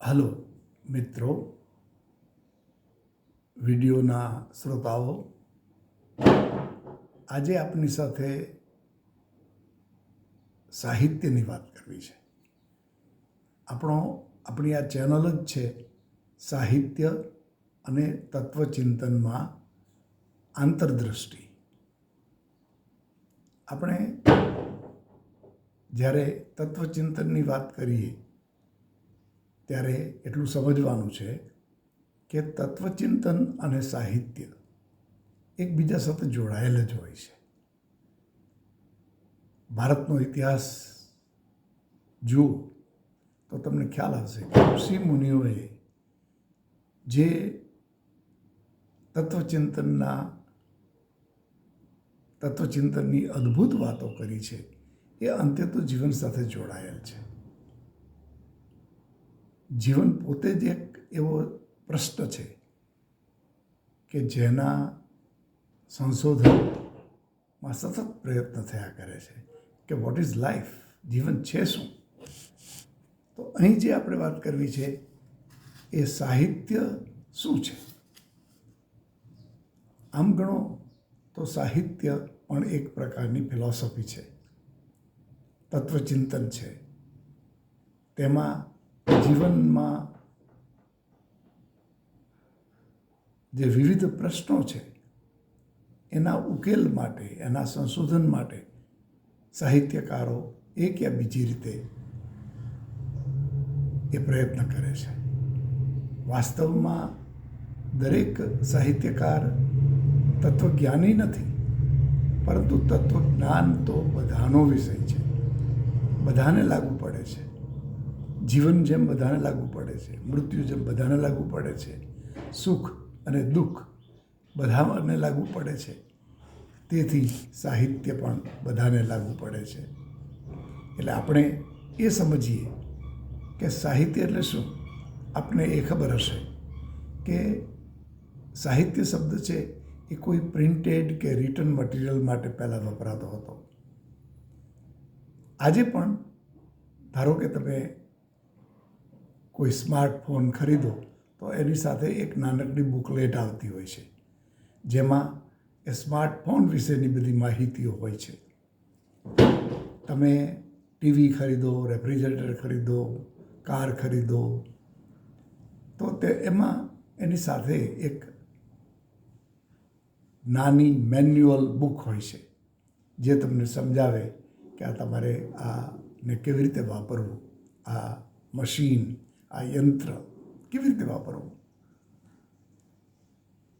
Hello, મિત્રો. વિડીયોના શ્રોતાઓ, આજે આપની સાથે સાહિત્યની વાત કરવી છે. આપણો, આપણી આ ચેનલ જ છે સાહિત્ય અને તત્વચિંતનમાં આંતરદૃષ્ટિ આપણે જ્યારે તત્વચિંતનની વાત કરીએ ત્યારે એટલું સમજવાનું છે કે તત્વચિંતન અને સાહિત્ય એકબીજા સાથે જોડાયેલ જ હોય છે. ભારતનો ઇતિહાસ જુઓ તો તમને ખ્યાલ આવશે કે ઋષિ મુનિઓએ જે તત્વચિંતનના તત્વચિંતનની અદ્ભુત વાતો કરી છે એ અંતે તો જીવન સાથે જોડાયેલ છે. જીવન પોતે જ એક એવો પ્રશ્ન છે કે જેના સંશોધનમાં સતત પ્રયત્ન થયા કરે છે કે વોટ ઇઝ લાઈફ જીવન છે શું? તો અહીં જે આપણે વાત કરવી છે, એ સાહિત્ય શું છે? આમ ગણો તો સાહિત્ય પણ એક પ્રકારની ફિલોસોફી છે. તત્વચિંતન છે. તેમાં જીવનમાં જે વિવિધ પ્રશ્નો છે, એના ઉકેલ માટે, એના સંશોધન માટે સાહિત્યકારો એક યા બીજી રીતે એ પ્રયત્ન કરે છે. વાસ્તવમાં દરેક સાહિત્યકાર તત્વજ્ઞાની નથી, પરંતુ તત્વજ્ઞાન તો બધાનો વિષય છે. બધાને લાગુ પડે છે. જીવન જેમ બધાને લાગુ પડે છે, મૃત્યુ જેમ બધાને લાગુ પડે છે, સુખ અને દુઃખ બધાને લાગુ પડે છે. તેથી સાહિત્ય પણ બધાને લાગુ પડે છે. એટલે આપણે એ સમજીએ કે સાહિત્ય એટલે શું? આપને એ ખબર હશે કે સાહિત્ય શબ્દ છે એ કોઈ પ્રિન્ટેડ કે રિટર્ન મટીરિયલ માટે પહેલાં વપરાતો હતો. આજે પણ ધારો કે તમે કોઈ સ્માર્ટફોન ખરીદો, તો એની સાથે એક નાનકડી બુકલેટ આવતી હોય છે, જેમાં એ સ્માર્ટફોન વિશેની બધી માહિતીઓ હોય છે. તમે ટીવી ખરીદો, રેફ્રિજરેટર ખરીદો, કાર ખરીદો, તો તે એમાં એની સાથે એક નાની મેન્યુઅલ બુક હોય છે, જે તમને સમજાવે કે આ તમારે આને કેવી રીતે વાપરવું, આ મશીન આ યંત્ર કેવી રીતે વાપરવું?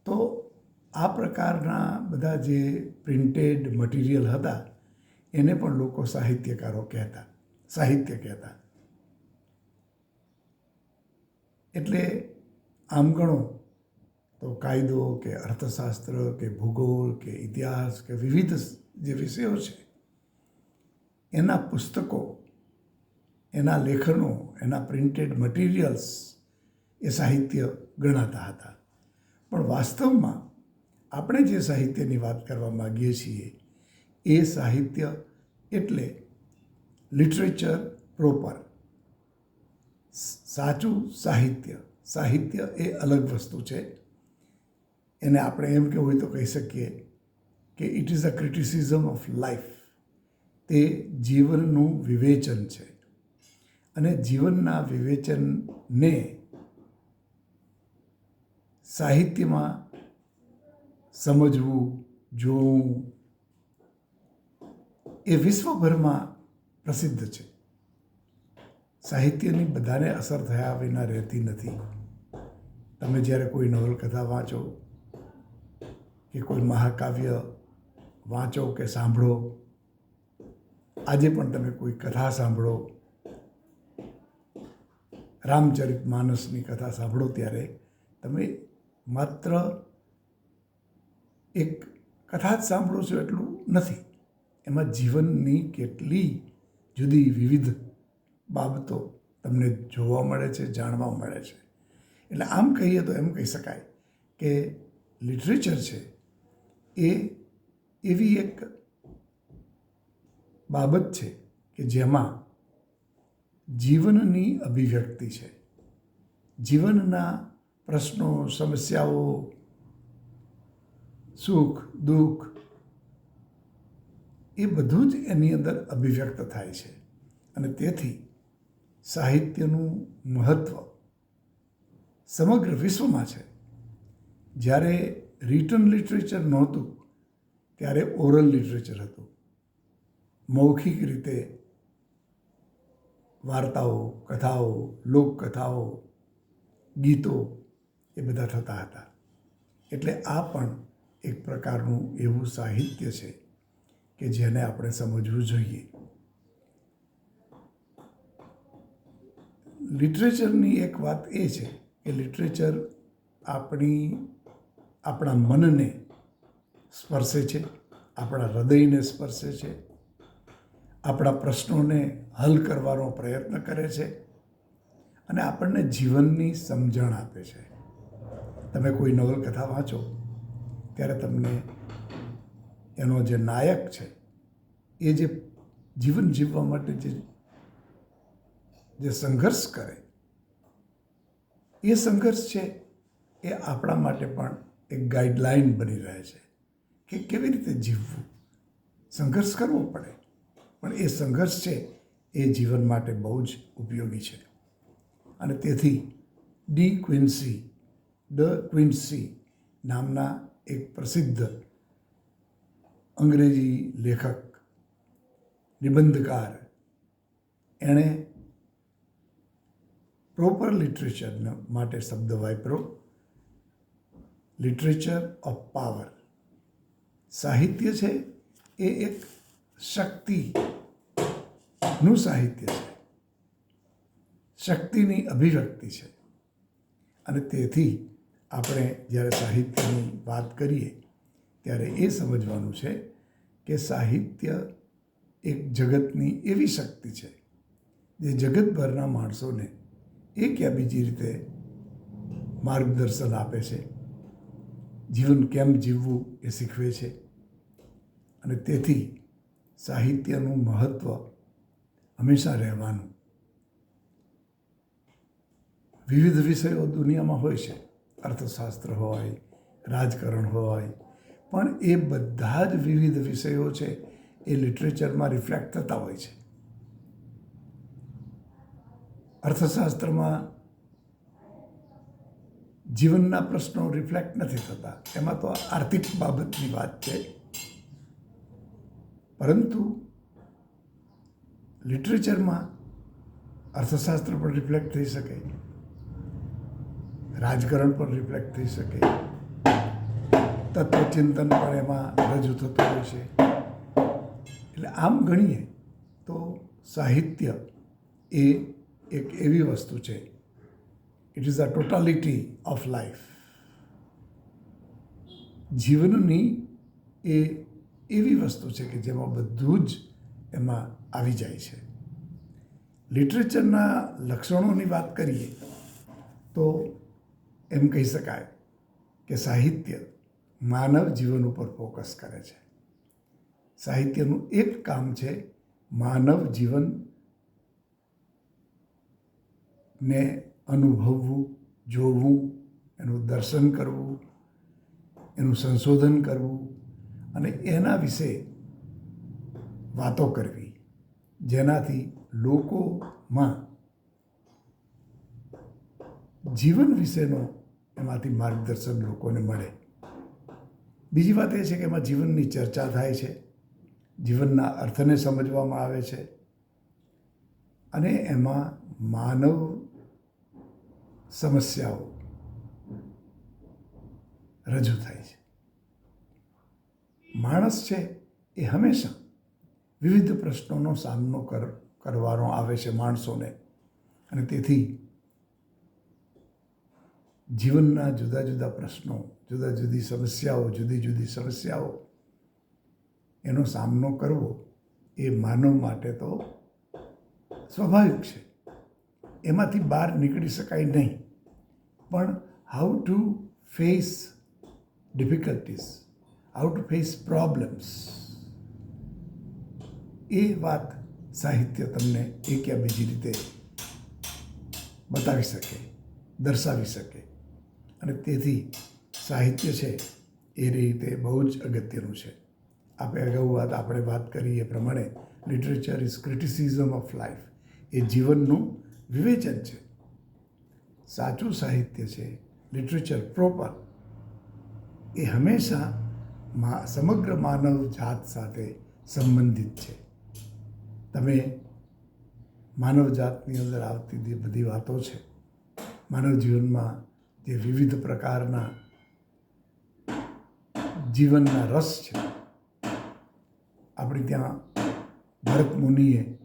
તો આ પ્રકારના બધા જે પ્રિન્ટેડ મટીરિયલ હતા, એને પણ લોકો સાહિત્યકારો કહેતા, સાહિત્ય કહેતા. એટલે આમ ગણો તો કાયદો કે અર્થશાસ્ત્ર કે ભૂગોળ કે ઇતિહાસ કે વિવિધ જે વિષયો છે, એના પુસ્તકો એના લેખનો, એના પ્રિન્ટેડ મટીરિયલ્સ એ સાહિત્ય ગણાતા હતા. પણ વાસ્તવમાં આપણે જે સાહિત્યની વાત કરવા માગીએ છીએ, એ સાહિત્ય એટલે લિટરેચર પ્રોપર સાચું સાહિત્ય. સાહિત્ય એ અલગ વસ્તુ છે. એને આપણે એમ કે હોય તો કહી શકીએ કે it is a criticism of life તે જીવનનું વિવેચન છે. અને જીવનના વિવેચનને સાહિત્યમાં સમજવું, જોવું એ વિશ્વભરમાં પ્રસિદ્ધ છે. સાહિત્યની બધાને અસર થયા વિના રહેતી નથી. તમે જ્યારે કોઈ નવલકથા વાંચો કે કોઈ મહાકાવ્ય વાંચો કે સાંભળો, આજે પણ તમે કોઈ કથા સાંભળો રામચરિત માનસની કથા સાંભળો ત્યારે તમે માત્ર એક કથા જ સાંભળો છો એટલું નથી. એમાં જીવનની કેટલી જુદી વિવિધ બાબતો તમને જોવા મળે છે, જાણવા મળે છે. એટલે આમ કહીએ તો એમ કહી શકાય કે લિટરેચર છે એ એવી એક બાબત છે કે જેમાં જીવનની અભિવ્યક્તિ છે. જીવનના પ્રશ્નો, સમસ્યાઓ, સુખ, દુઃખ, એ બધું જ એની અંદર અભિવ્યક્ત થાય છે. અને તેથી સાહિત્યનું મહત્ત્વ સમગ્ર વિશ્વમાં છે. જ્યારે રિટર્ન લિટરેચર નહોતું, ત્યારે ઓરલ લિટરેચર હતું. મૌખિક રીતે વાર્તાઓ, કથાઓ, લોકકથાઓ, ગીતો એ બધા થતા હતા. એટલે આ પણ એક પ્રકારનું એવું સાહિત્ય છે કે જેને આપણે સમજવું જોઈએ. લિટરેચરની એક વાત એ છે કે લિટરેચર આપણી, આપણા મનને સ્પર્શે છે, આપણા હૃદયને સ્પર્શે છે આપણા પ્રશ્નોને હલ કરવાનો પ્રયત્ન કરે છે અને આપણને જીવનની સમજણ આપે છે. તમે કોઈ નવલકથા વાંચો, ત્યારે તમને એનો જે નાયક છે, એ જે જીવન જીવવા માટે જે જે સંઘર્ષ કરે, એ સંઘર્ષ છે એ આપણા માટે પણ એક ગાઈડલાઈન બની રહે છે કે કેવી રીતે જીવવું. સંઘર્ષ કરવો પડે. પણ એ સંઘર્ષ છે એ જીવન માટે બહુ જ ઉપયોગી છે. અને તેથી ડી ક્વિન્સી ડ ક્વિન્સી નામના એક પ્રસિદ્ધ અંગ્રેજી લેખક, નિબંધકાર, એણે પ્રોપર લિટરેચર માટે શબ્દ વાપરો. લિટરેચર ઓફ પાવર સાહિત્ય છે એ એક શક્તિનું સાહિત્ય છે. શક્તિની અભિવ્યક્તિ છે. અને તેથી આપણે જ્યારે સાહિત્યની વાત કરીએ, ત્યારે એ સમજવાનું છે કે સાહિત્ય એક જગતની એવી શક્તિ છે, જે જગતભરના માણસોને એક યા બીજી રીતે માર્ગદર્શન આપે છે. જીવન કેમ જીવવું એ શીખવે છે. અને તેથી સાહિત્યનું મહત્ત્વ હંમેશા રહેવાનું. વિવિધ વિષયો દુનિયામાં હોય છે. અર્થશાસ્ત્ર હોય, રાજકારણ હોય, પણ એ બધા જ વિવિધ વિષયો છે એ લિટરેચરમાં રિફ્લેક્ટ થતા હોય છે. અર્થશાસ્ત્રમાં જીવનના પ્રશ્નો રિફ્લેક્ટ નથી થતા. એમાં તો આર્થિક બાબતની વાત છે. પરંતુ લિટરેચરમાં અર્થશાસ્ત્ર પણ રિફ્લેક્ટ થઈ શકે, રાજકારણ પણ રિફ્લેક્ટ થઈ શકે, તત્વચિંતન પણ એમાં રજૂ થતું હોય છે. એટલે આમ ગણીએ તો સાહિત્ય એ એક એવી વસ્તુ છે. It is a totality of life જીવનની એ એવી વસ્તુ છે કે જેમાં બધું જ એમાં આવી જાય છે. લિટરેચરના લક્ષણોની વાત કરીએ તો એમ કહી શકાય કે સાહિત્ય માનવ જીવન ઉપર ફોકસ કરે છે. સાહિત્યનું એક કામ છે માનવ જીવન ને અનુભવવું, જોવું, એનું દર્શન કરવું, એનું સંશોધન કરવું અને એના વિશે વાતો કરવી. જેનાથી લોકોમાં જીવન વિશેનો એમાંથી માર્ગદર્શન લોકોને મળે. બીજી વાત એ છે કે એમાં જીવનની ચર્ચા થાય છે. જીવનના અર્થને સમજવામાં આવે છે. અને એમાં માનવ સમસ્યાઓ રજૂ થાય છે. માણસ છે એ હંમેશા વિવિધ પ્રશ્નોનો સામનો કર, કરવાનો આવે છે માણસોને. અને તેથી જીવનના જુદા જુદા પ્રશ્નો, જુદા જુદી સમસ્યાઓ, જુદી જુદી સમસ્યાઓ એનો સામનો કરવો એ માનવ માટે તો સ્વાભાવિક છે. એમાંથી બહાર નીકળી શકાય નહીં. પણ how to face difficulties how to face problems એ વાત સાહિત્ય તમને એક યા બીજી રીતે બતાવી શકે, દર્શાવી શકે. અને તેથી સાહિત્ય છે એ રીતે બહુ જ અગત્યનું છે. આપણે અગાઉ વાત આપણે વાત કરી એ પ્રમાણે literature is criticism of life એ જીવનનું વિવેચન છે. સાચું સાહિત્ય છે લિટરેચર પ્રોપર એ હંમેશા મા, સમગ્ર માનવ જાત સાથે સંબંધિત છે. તમે માનવ જાતની અંદર આવતી જે બધી વાતો છે, માનવ જીવનમાં જે વિવિધ પ્રકારના જીવનના રસ છે, આપણે ત્યાં ભરત મુનિએ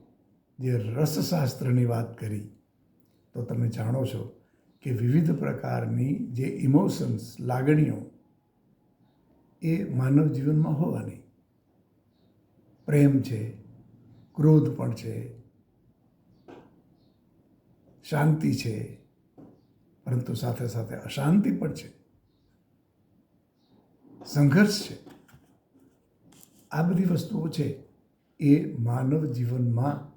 જે રસશાસ્ત્રની વાત કરી, તો તમે જાણો છો કે વિવિધ પ્રકારની જે ઇમોશન્સ લાગણીઓ એ માનવ જીવનમાં હોવાની. પ્રેમ છે, ક્રોધ પણ છે, શાંતિ છે, પરંતુ સાથે સાથે અશાંતિ પણ છે. સંઘર્ષ છે. આ બધી વસ્તુઓ છે એ માનવ જીવનમાં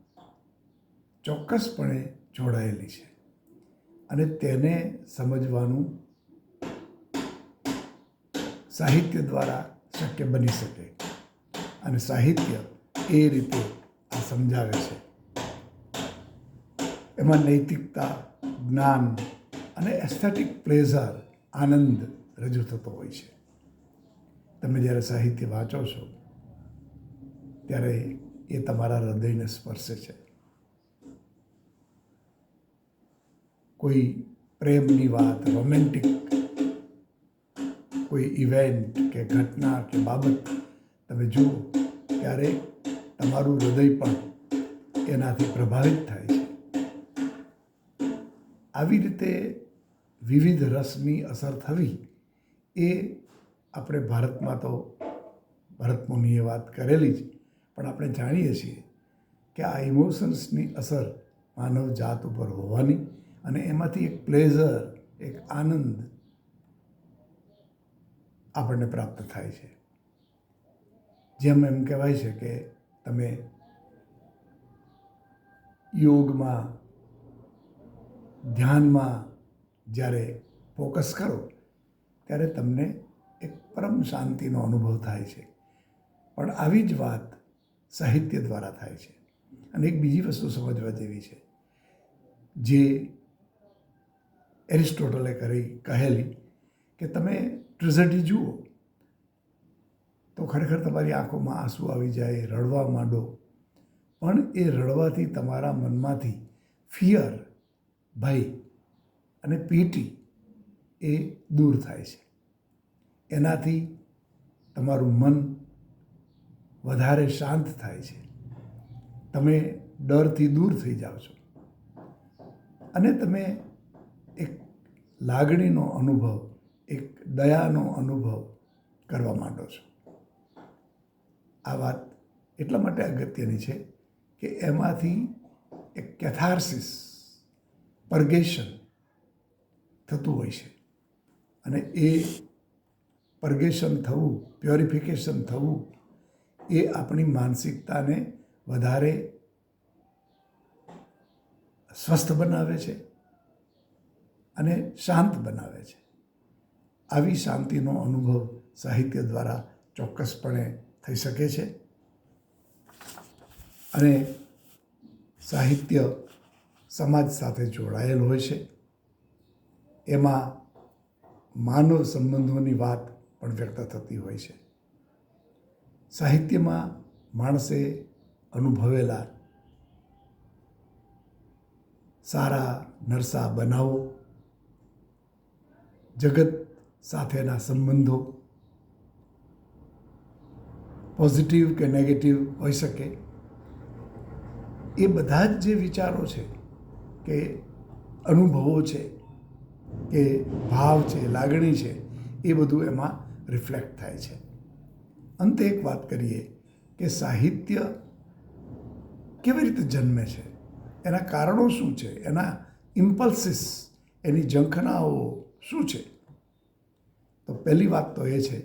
ચોક્કસપણે જોડાયેલી છે. અને તેને સમજવાનું સાહિત્ય દ્વારા શક્ય બની શકે અને સાહિત્ય એ રીતે આ સમજાવે છે. એમાં નૈતિકતા, જ્ઞાન અને એસ્થેટિક પ્લેઝર આનંદ રજૂ થતો હોય છે. તમે જ્યારે સાહિત્ય વાંચો છો, ત્યારે એ તમારા હૃદયને સ્પર્શે છે. કોઈ પ્રેમની વાત રોમેન્ટિક કોઈ ઇવેન્ટ કે ઘટના કે બાબત તમે જુઓ, ત્યારે તમારું હૃદય પણ એનાથી પ્રભાવિત થાય છે. આવી રીતે વિવિધ રસની અસર થવી એ આપણે ભારતમાં તો ભરત વાત કરેલી જ, પણ આપણે જાણીએ છીએ કે આ ઇમોશન્સની અસર માનવ જાત ઉપર હોવાની અને એમાંથી એક પ્લેઝર એક આનંદ આપણને પ્રાપ્ત થાય છે. જેમ એમ કહેવાય છે કે તમે યોગમાં, ધ્યાનમાં જ્યારે ફોકસ કરો, ત્યારે તમને એક પરમ શાંતિનો અનુભવ થાય છે. પણ આવી જ વાત સાહિત્ય દ્વારા થાય છે. અને એક બીજી વસ્તુ સમજવા જેવી છે. જે એરિસ્ટોટલે કરી, કહેલી કે તમે ટ્રેઝડી જુઓ. તો ખરેખર તમારી આંખોમાં આંસુ આવી જાય, રડવા માંડો. પણ એ રડવાથી તમારા મનમાંથી ફિયર, ભય અને પીટી એ દૂર થાય છે. એનાથી તમારું મન વધારે શાંત થાય છે. તમે ડરથી દૂર થઈ જાઓ છો. અને તમે એક લાગણીનો અનુભવ એક દયાનો અનુભવ કરવા માંડો છો. આ વાત એટલા માટે અગત્યની છે કે એમાંથી એક કેથાર્સિસ પરગેશન થતું હોય છે. અને એ પરગેશન થવું પ્યોરિફિકેશન થવું એ આપણી માનસિકતાને વધારે સ્વસ્થ બનાવે છે અને શાંત બનાવે છે. આવી શાંતિનો અનુભવ સાહિત્ય દ્વારા ચોક્કસપણે થઈ શકે છે. અને સાહિત્ય સમાજ સાથે જોડાયેલ હોય છે. એમાં માનવ સંબંધોની વાત પણ વ્યક્ત થતી હોય છે. સાહિત્યમાં માણસે અનુભવેલા સારા નરસા બનાવો, જગત સાથેના સંબંધો પોઝિટિવ કે નેગેટિવ હોઈ શકે. એ બધા જ જે વિચારો છે કે અનુભવો છે, કે ભાવ છે, લાગણી છે, એ બધું એમાં રિફ્લેક્ટ થાય છે. અંતે એક વાત કરીએ કે સાહિત્ય કેવી રીતે જન્મે છે? એના કારણો શું છે? એના ઇમ્પલ્સિસ એની ઝંખનાઓ શું છે? તો પહેલી વાત તો એ છે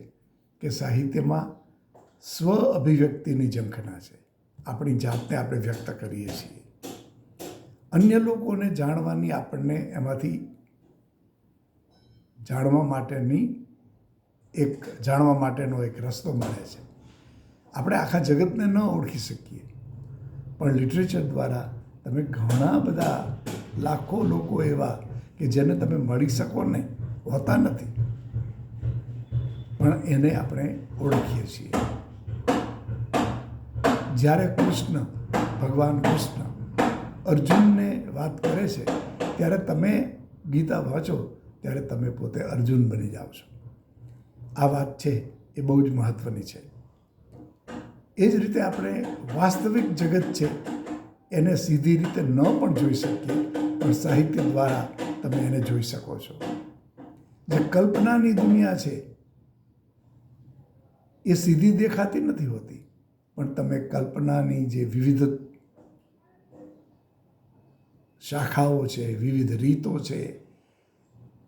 કે સાહિત્યમાં સ્વ અભિવ્યક્તિની ઝંખના છે. આપણી જાતને આપણે વ્યક્ત કરીએ છીએ. અન્ય લોકોને જાણવાની આપણને એમાંથી જાણવા માટેની એક, જાણવા માટેનો એક રસ્તો મળે છે. આપણે આખા જગતને ન ઓળખી શકીએ. પણ લિટરેચર દ્વારા તમે ઘણા બધા લાખો લોકો એવા કે જેને તમે મળી શકો ને હોતા નથી. પણ એને આપણે ઓળખીએ છીએ. જ્યારે કૃષ્ણ, ભગવાન કૃષ્ણ અર્જુનને વાત કરે છે, ત્યારે તમે ગીતા વાંચો, ત્યારે તમે પોતે અર્જુન બની જાઓ છો. આ વાત છે, એ બહુ જ મહત્ત્વની છે. એ જ રીતે આપણે વાસ્તવિક જગત છે, એને સીધી રીતે ન પણ જોઈ શકીએ, પણ સાહિત્ય દ્વારા તમે એને જોઈ શકો છો. જે કલ્પનાની દુનિયા છે એ સીધી દેખાતી નથી હોતી. પણ તમે કલ્પનાની જે વિવિધ શાખાઓ છે, વિવિધ રીતો છે,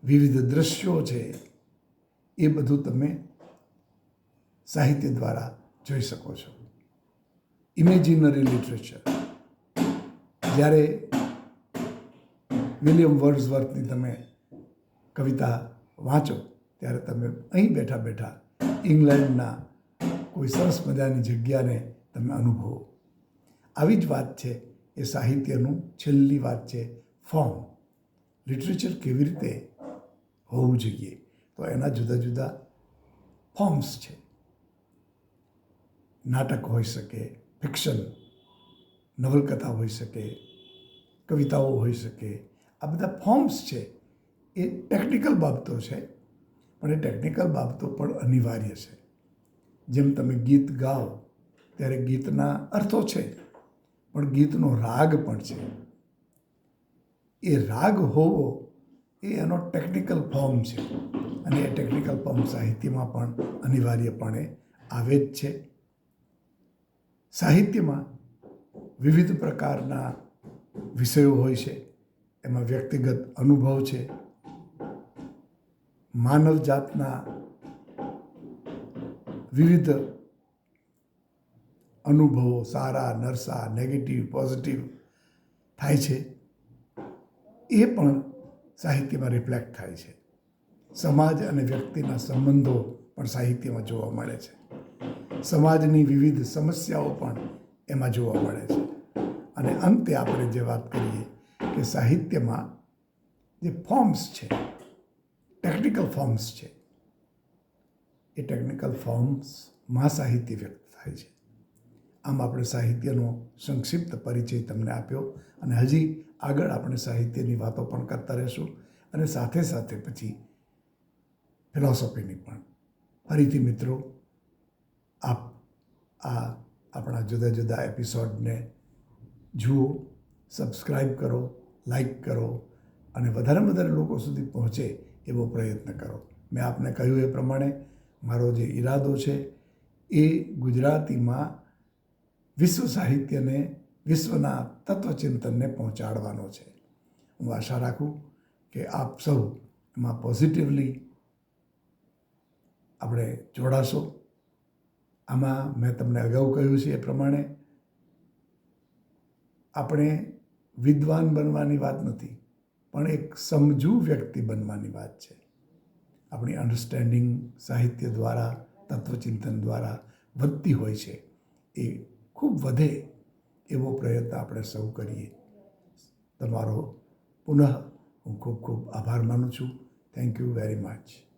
વિવિધ દ્રશ્યો છે, એ બધું તમે સાહિત્ય દ્વારા જોઈ શકો છો. ઇમેજિનરી લિટરેચર જ્યારે વિલિયમ વર્ડ્સવર્થની તમે કવિતા વાંચો, ત્યારે તમે અહીં બેઠા બેઠા ઇંગ્લેન્ડના કોઈ સરસ મજાની જગ્યાને તમે અનુભવો. આવી જ વાત છે, એ સાહિત્યનું છેલ્લી વાત છે, ફોર્મ. લિટરેચર કેવી રીતે હોવું જોઈએ? તો એના જુદા જુદા ફોર્મ્સ છે. નાટક હોઈ શકે, ફિક્શન, નવલકથા હોઈ શકે, કવિતાઓ હોઈ શકે. આ બધા ફોર્મ્સ છે, એ ટેકનિકલ બાબતો છે પણ એ ટેકનિકલ બાબતો પણ અનિવાર્ય છે. જેમ તમે ગીત ગાઓ, ત્યારે ગીતના અર્થો છે, પણ ગીતનો રાગ પણ છે. એ રાગ હોવો એ એનો ટેકનિકલ ફોર્મ છે. અને એ ટેકનિકલ ફોર્મ સાહિત્યમાં પણ અનિવાર્યપણે આવે જ છે. સાહિત્યમાં વિવિધ પ્રકારના વિષયો હોય છે. એમાં વ્યક્તિગત અનુભવ છે. માનવ જાતના વિવિધ અનુભવો સારા, નરસા નેગેટિવ પોઝિટિવ થાય છે. એ પણ સાહિત્યમાં રિફ્લેક્ટ થાય છે. સમાજ અને વ્યક્તિના સંબંધો પણ સાહિત્યમાં જોવા મળે છે. સમાજની વિવિધ સમસ્યાઓ પણ એમાં જોવા મળે છે. અને અંતે આપણે જે વાત કરીએ કે સાહિત્યમાં જે ફોર્મ્સ છે ટેકનિકલ ફોર્મ્સ છે. એ ટેકનિકલ ફોર્મ્સમાં સાહિત્ય વ્યક્ત થાય છે. આમ આપણે સાહિત્યનો સંક્ષિપ્ત પરિચય તમને આપ્યો અને હજી આગળ આપણે સાહિત્યની વાતો પણ કરતા રહીશું અને સાથે સાથે પછી ફિલોસોફીની પણ. ફરીથી મિત્રો, આપ આ આપણા જુદા જુદા એપિસોડને જુઓ સબસ્ક્રાઈબ કરો લાઈક કરો અને વધારે વધારે લોકો સુધી પહોંચે એવો પ્રયત્ન કરો. મેં આપને કહ્યું એ પ્રમાણે મારો જે ઈરાદો છે એ ગુજરાતીમાં વિશ્વ સાહિત્યને, વિશ્વના તત્વચિંતનને પહોંચાડવાનો છે. હું આશા રાખું કે આપ સૌ એમાં પોઝિટિવલી આપણે જોડાશો. આમાં મેં તમને અગાઉ કહ્યું છે એ પ્રમાણે. આપણે વિદ્વાન બનવાની વાત નથી. પણ એક સમજુ વ્યક્તિ બનવાની વાત છે. આપણી અન્ડરસ્ટેન્ડિંગ સાહિત્ય દ્વારા, તત્વચિંતન દ્વારા વધતી હોય છે. એ ખૂબ વધે એવો પ્રયત્ન આપણે સૌ કરીએ. તમારો પુનઃ હું ખૂબ ખૂબ આભાર માનું છું. Thank you very much